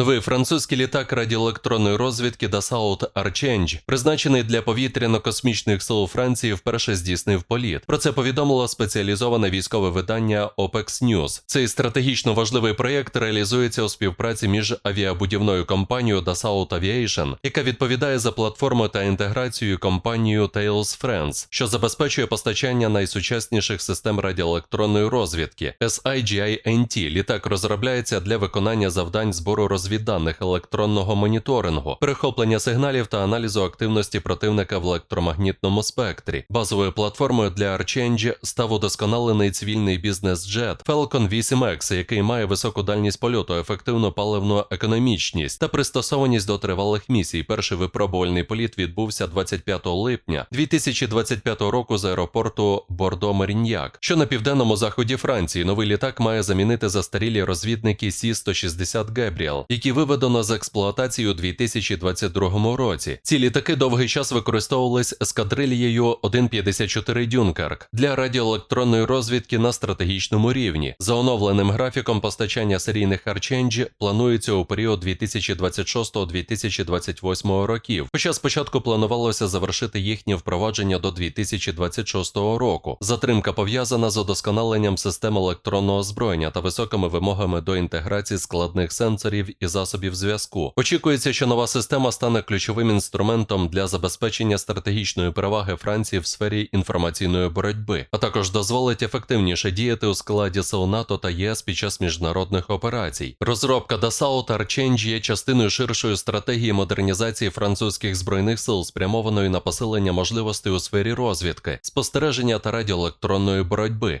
Новий французький літак радіоелектронної розвідки Dassault Archange, призначений для повітряно-космічних сил Франції, вперше здійснив політ. Про це повідомило спеціалізоване військове видання OPEX News. Цей стратегічно важливий проєкт реалізується у співпраці між авіабудівною компанією Dassault Aviation, яка відповідає за платформу та інтеграцію компанією Tails France, що забезпечує постачання найсучасніших систем радіоелектронної розвідки. SIGINT літак розробляється для виконання завдань збору розвідданих електронного моніторингу, перехоплення сигналів та аналізу активності противника в електромагнітному спектрі. Базовою платформою для Archange став удосконалений цивільний бізнес-джет Falcon 8X, який має високу дальність польоту, ефективну паливну економічність та пристосованість до тривалих місій. Перший випробувальний політ відбувся 25 липня 2025 року з аеропорту Бордо Маріньяк, що на південному заході Франції. Новий літак має замінити застарілі розвідники Сі 160 Гебріел, які виведено з експлуатації у 2022 році. Ці літаки довгий час використовувались ескадрильєю 154 Дюнкерк для радіоелектронної розвідки на стратегічному рівні. За оновленим графіком постачання серійних Арченджі планується у період 2026-2028 років. Хоча спочатку планувалося завершити їхнє впровадження до 2026 року. Затримка пов'язана з удосконаленням систем електронного озброєння та високими вимогами до інтеграції складних сенсорів засобів зв'язку. Очікується, що нова система стане ключовим інструментом для забезпечення стратегічної переваги Франції в сфері інформаційної боротьби, а також дозволить ефективніше діяти у складі сил НАТО та ЄС під час міжнародних операцій. Розробка Dassault Archange є частиною ширшої стратегії модернізації французьких збройних сил, спрямованої на посилення можливостей у сфері розвідки, спостереження та радіоелектронної боротьби.